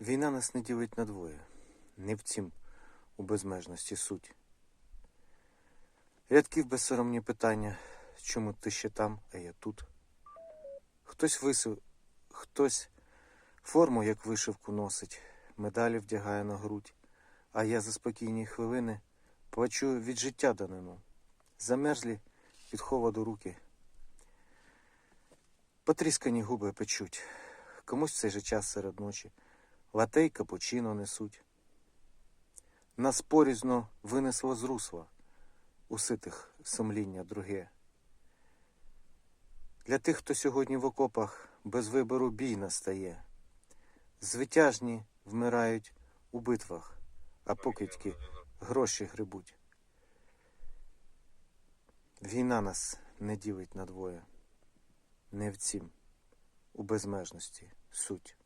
Війна нас не ділить на двоє, не в цім у безмежності суть. Рядки в безсоромні питання, чому ти ще там, а я тут. Хтось висив, хтось форму, як вишивку, носить, медалі вдягає на грудь, а я за спокійні хвилини плачу від життя данину. Замерзлі від холоду руки. Потріскані губи печуть. Комусь в цей же час серед ночі лате й капучино несуть. Нас порізно винесло з русла, уситих сумління друге. Для тих, хто сьогодні в окопах без вибору бій настає. Звитяжні вмирають у битвах, а покидьки гроші грибуть. Війна нас не ділить на двоє, не в цім, у безмежності суть.